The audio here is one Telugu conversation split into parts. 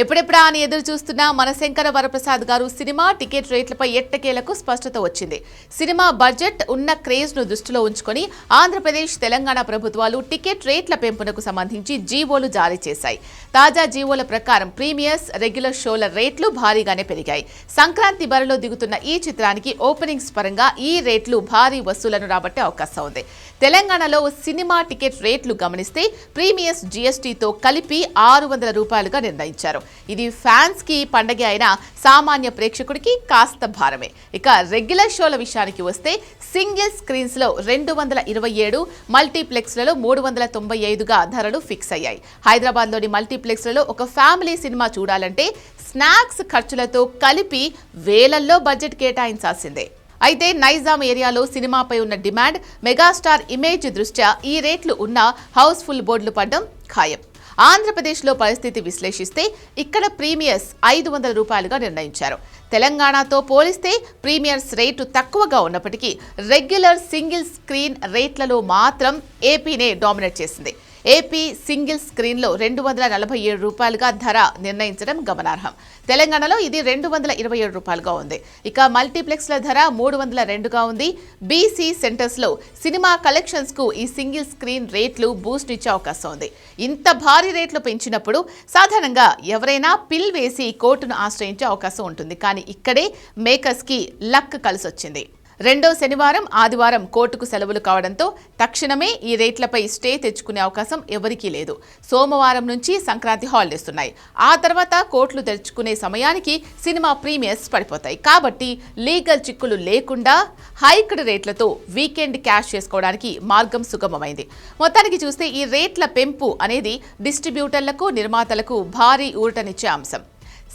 ఎప్పుడెప్పుడా అని ఎదురు చూస్తున్న మన శంకర వరప్రసాద్ గారు సినిమా టికెట్ రేట్లపై ఎట్టకేలకు స్పష్టత వచ్చింది. సినిమా బడ్జెట్ ఉన్న క్రేజ్ను దృష్టిలో ఉంచుకొని ఆంధ్రప్రదేశ్ తెలంగాణ ప్రభుత్వాలు టికెట్ రేట్ల పెంపునకు సంబంధించి జీవోలు జారీ చేశాయి. తాజా జీవోల ప్రకారం ప్రీమియర్స్ రెగ్యులర్ షోల రేట్లు భారీగానే పెరిగాయి. సంక్రాంతి బరిలో దిగుతున్న ఈ చిత్రానికి ఓపెనింగ్స్ పరంగా ఈ రేట్లు భారీ వసూలను రాబట్టే అవకాశం ఉంది. తెలంగాణలో సినిమా టికెట్ రేట్లు గమనిస్తే ప్రీమియర్స్ జీఎస్టీతో కలిపి ఆరు వందల రూపాయలుగా నిర్ణయించారు. ఇది ఫ్యాన్స్కి పండగ అయినా సామాన్య ప్రేక్షకుడికి కాస్త భారమే. ఇక రెగ్యులర్ షోల విషయానికి వస్తే సింగిల్ స్క్రీన్స్లో రెండు వందల ఇరవై ఏడు మల్టీప్లెక్స్లలో మూడు వందల తొంభై ఐదుగా ధరలు ఫిక్స్ అయ్యాయి. హైదరాబాద్లోని మల్టీప్లెక్స్లలో ఒక ఫ్యామిలీ సినిమా చూడాలంటే స్నాక్స్ ఖర్చులతో కలిపి వేలల్లో బడ్జెట్ కేటాయించాల్సిందే. అయితే నైజాం ఏరియాలో సినిమాపై ఉన్న డిమాండ్ మెగాస్టార్ ఇమేజ్ దృష్ట్యా ఈ రేట్లు ఉన్న హౌస్ఫుల్ బోర్డులు పడ్డం ఖాయం. ఆంధ్రప్రదేశ్లో పరిస్థితి విశ్లేషిస్తే ఇక్కడ ప్రీమియర్స్ ఐదు వందల రూపాయలుగా నిర్ణయించారు. తెలంగాణతో పోలిస్తే ప్రీమియర్స్ రేటు తక్కువగా ఉన్నప్పటికీ రెగ్యులర్ సింగిల్ స్క్రీన్ రేట్లలో మాత్రం ఏపీనే డామినేట్ చేసింది. ఏపీ సింగిల్ స్క్రీన్లో రెండు వందల నలభై ఏడు రూపాయలుగా ధర నిర్ణయించడం గమనార్హం. తెలంగాణలో ఇది రెండు వందల ఇరవై ఏడు రూపాయలుగా ఉంది. ఇక మల్టీప్లెక్స్ల ధర మూడు వందల రెండుగా ఉంది. బీసీ సెంటర్స్లో సినిమా కలెక్షన్స్కు ఈ సింగిల్ స్క్రీన్ రేట్లు బూస్ట్ ఇచ్చే అవకాశం ఉంది. ఇంత భారీ రేట్లు పెంచినప్పుడు సాధారణంగా ఎవరైనా పిల్ వేసి కోర్టును ఆశ్రయించే అవకాశం ఉంటుంది. కానీ ఇక్కడే మేకర్స్కి లక్ కలిసొచ్చింది. రెండో శనివారం ఆదివారం కోర్టుకు సెలవులు కావడంతో తక్షణమే ఈ రేట్లపై స్టే తెచ్చుకునే అవకాశం ఎవరికీ లేదు. సోమవారం నుంచి సంక్రాంతి హాలిడేస్ ఉన్నాయి. ఆ తర్వాత కోర్టులు తెరుచుకునే సమయానికి సినిమా ప్రీమియర్స్ పడిపోతాయి. కాబట్టి లీగల్ చిక్కులు లేకుండా హైక్డ్ రేట్లతో వీకెండ్ క్యాష్ చేసుకోవడానికి మార్గం సుగమమైంది. మొత్తానికి చూస్తే ఈ రేట్ల పెంపు అనేది డిస్ట్రిబ్యూటర్లకు నిర్మాతలకు భారీ ఊరటనిచ్చే అంశం.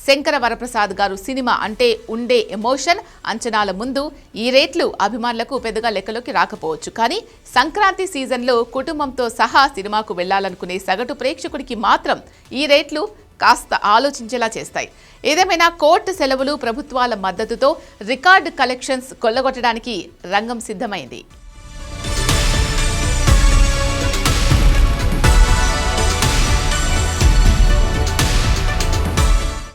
శంకర వరప్రసాద్ గారు సినిమా అంటే ఉండే ఎమోషన్ అంచనాల ముందు ఈ రేట్లు అభిమానులకు పెద్దగా లెక్కలోకి రాకపోవచ్చు. కానీ సంక్రాంతి సీజన్లో కుటుంబంతో సహా సినిమాకు వెళ్ళాలనుకునే సగటు ప్రేక్షకుడికి మాత్రం ఈ రేట్లు కాస్త ఆలోచించేలా చేస్తాయి. ఏదేమైనా కోర్టు సెలవులు ప్రభుత్వాల మద్దతుతో రికార్డు కలెక్షన్స్ కొల్లగొట్టడానికి రంగం సిద్ధమైంది.